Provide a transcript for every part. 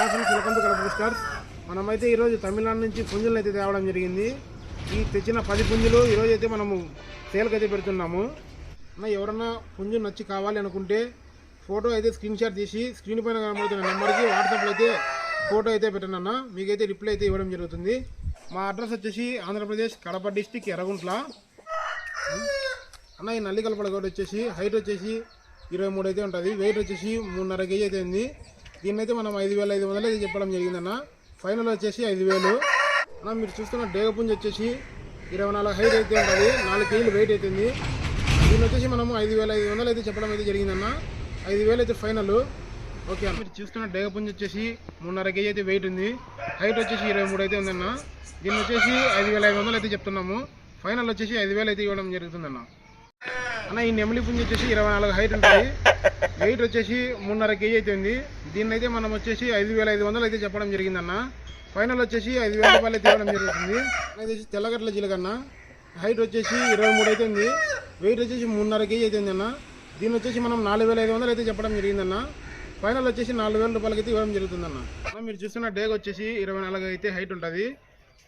Hi welcome to Kadapa stars మనమైతే ఈరోజు తమిళనాడు నుంచి పుంజులను అయితే తేవడం జరిగింది. ఈ తెచ్చిన పది పుంజులు ఈరోజు అయితే మనము సేల్కి అయితే పెడుతున్నాము. అన్న ఎవరన్నా పుంజు నచ్చి కావాలి అనుకుంటే ఫోటో అయితే స్క్రీన్ షాట్ తీసి స్క్రీన్ పైన కనబడుతున్న నెంబర్కి వాట్సాప్లో అయితే ఫోటో అయితే పెట్టండి అన్న. మీకైతే రిప్లై అయితే ఇవ్వడం జరుగుతుంది. మా అడ్రస్ వచ్చేసి ఆంధ్రప్రదేశ్ కడప డిస్టిక్ ఎర్రగుంట్ల. అన్న ఈ నల్లి కలపడ వచ్చేసి హైట్ వచ్చేసి ఇరవై మూడు అయితే ఉంటుంది. వెయిట్ వచ్చేసి మూడున్నర కేజీ అయితే ఉంది. దీన్నైతే మనం ఐదు వేల ఐదు వందలు అయితే చెప్పడం జరిగిందన్న. ఫైనల్ వచ్చేసి ఐదు వేలు. అన్న మీరు చూస్తున్న డేగపుంజ్ వచ్చేసి ఇరవై నాలుగు హైట్ అయితే ఉంటుంది. నాలుగు కేజీలు వెయిట్ అవుతుంది దీన్ని వచ్చేసి మనము ఐదు వేల ఐదు వందలు అయితే చెప్పడం అయితే జరిగిందన్న. ఐదు వేలు అయితే ఫైనల్ ఓకే అన్న మీరు చూస్తున్న డేగపుంజ్ వచ్చేసి మూడున్నర కేజీ అయితే వెయిట్ ఉంది. హైట్ వచ్చేసి ఇరవై మూడు అయితే ఉందన్న. దీన్ని వచ్చేసి ఐదు వేల ఐదు వందలు అయితే చెప్తున్నాము. ఫైనల్ వచ్చేసి ఐదు వేలు అయితే ఇవ్వడం జరుగుతుందన్న. అన్న ఈ నెమలి పుంజి వచ్చేసి ఇరవై నాలుగు హైట్ ఉంటుంది. వెయిట్ వచ్చేసి మూడున్నర కేజీ అయితే ఉంది. దీన్ని అయితే మనం వచ్చేసి ఐదు వేల ఐదు వందలు అయితే చెప్పడం జరిగిందన్న. ఫైనల్ వచ్చేసి ఐదు వేల రూపాయలు అయితే ఇవ్వడం జరుగుతుంది. ఇది వచ్చేసి తెల్లగట్ల జీలకన్న హైట్ వచ్చేసి ఇరవై మూడు అయితే ఉంది. వెయిట్ వచ్చేసి మూడున్నర కేజీ అయితే ఉంది అన్న దీన్ని వచ్చేసి మనం నాలుగు వేల ఐదు వందలు అయితే చెప్పడం జరిగిందన్న. ఫైనల్ వచ్చేసి నాలుగు వేల రూపాయలకి అయితే ఇవ్వడం జరుగుతుందన్న. మీరు చూస్తున్న డేగ్ వచ్చేసి ఇరవై నాలుగు అయితే హైట్ ఉంటుంది.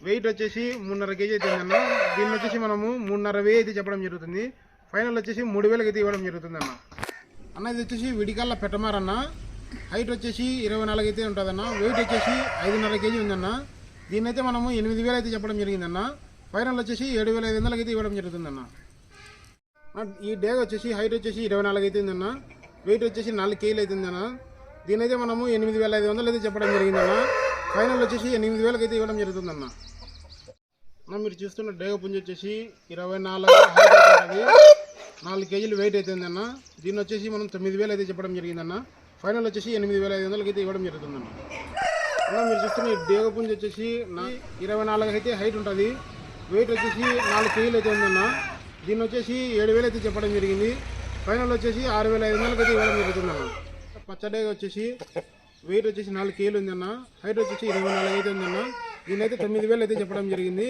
వెయిట్ వచ్చేసి మూడున్నర కేజీ అయితే ఉందన్న. దీన్ని వచ్చేసి మనము మూడున్నర వెయ్యి అయితే చెప్పడం జరుగుతుంది. ఫైనల్ వచ్చేసి మూడు వేలకి అయితే ఇవ్వడం జరుగుతుంది అన్న అన్న ఇది వచ్చేసి విడికల్లా పెట్టమారన్న. హైట్ వచ్చేసి ఇరవై నాలుగు అయితే ఉంటుందన్న. వెయిట్ వచ్చేసి ఐదున్నర కేజీ ఉందన్న. దీన్ని అయితే మనము ఎనిమిది వేలు అయితే చెప్పడం జరిగిందన్న. ఫైనల్ వచ్చేసి ఏడు వేల ఐదు వందలకి అయితే ఇవ్వడం జరుగుతుందన్న. ఈ డేగ్ వచ్చేసి హైట్ వచ్చేసి ఇరవై నాలుగు అయితే ఉందన్న. వెయిట్ వచ్చేసి నాలుగు కేజీలు అవుతుందన్న దీని అయితే మనము ఎనిమిది వేల ఐదు వందలు అయితే చెప్పడం జరిగిందన్న. ఫైనల్ వచ్చేసి ఎనిమిది వేలకి అయితే ఇవ్వడం జరుగుతుందన్న. అన్న మీరు చూస్తున్న డేగ పుంజ వచ్చేసి ఇరవై నాలుగు హైట్ ఉంటుంది. నాలుగు కేజీలు వెయిట్ అవుతుందన్న దీన్ని వచ్చేసి మనం తొమ్మిది వేలు అయితే చెప్పడం జరిగిందన్న. ఫైనల్ వచ్చేసి ఎనిమిది వేల ఐదు వందలకి అయితే ఇవ్వడం జరుగుతుందన్న. అన్న మీరు చూస్తున్న ఈ డేగపుంజి వచ్చేసి నా ఇరవై నాలుగు అయితే హైట్ ఉంటుంది. వెయిట్ వచ్చేసి నాలుగు కేజీలు అయితే ఉందన్న. దీన్ని వచ్చేసి ఏడు వేలు అయితే చెప్పడం జరిగింది. ఫైనల్ వచ్చేసి ఆరు వేల ఐదు వందలకి అయితే ఇవ్వడం జరుగుతుందన్న. పచ్చడేగ వచ్చేసి వెయిట్ వచ్చేసి నాలుగు కేజీలు ఉందన్న. హైట్ వచ్చేసి ఇరవై నాలుగు అయితే ఉందన్న. దీని అయితే తొమ్మిది వేలు అయితే చెప్పడం జరిగింది.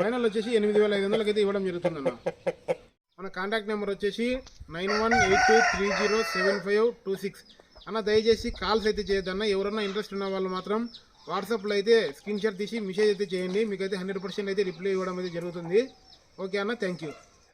ఫైనల్ వచ్చేసి ఎనిమిది వేల ఐదు వందలకి అయితే ఇవ్వడం జరుగుతుందన్న. కాంటాక్ట్ నెంబర్ వచ్చేసి nine one eight two three zero seven five two six. అన్న దయచేసి కాల్స్ అయితే చేయొద్దన్న. ఎవరన్నా ఇంట్రెస్ట్ ఉన్న వాళ్ళు మాత్రం వాట్సాప్లో అయితే స్క్రీన్ షాట్ తీసి మెసేజ్ అయితే చేయండి. మీకైతే హండ్రెడ్ పర్సెంట్ అయితే రిప్లై ఇవ్వడం అయితే జరుగుతుంది. ఓకే అన్న థ్యాంక్ యూ.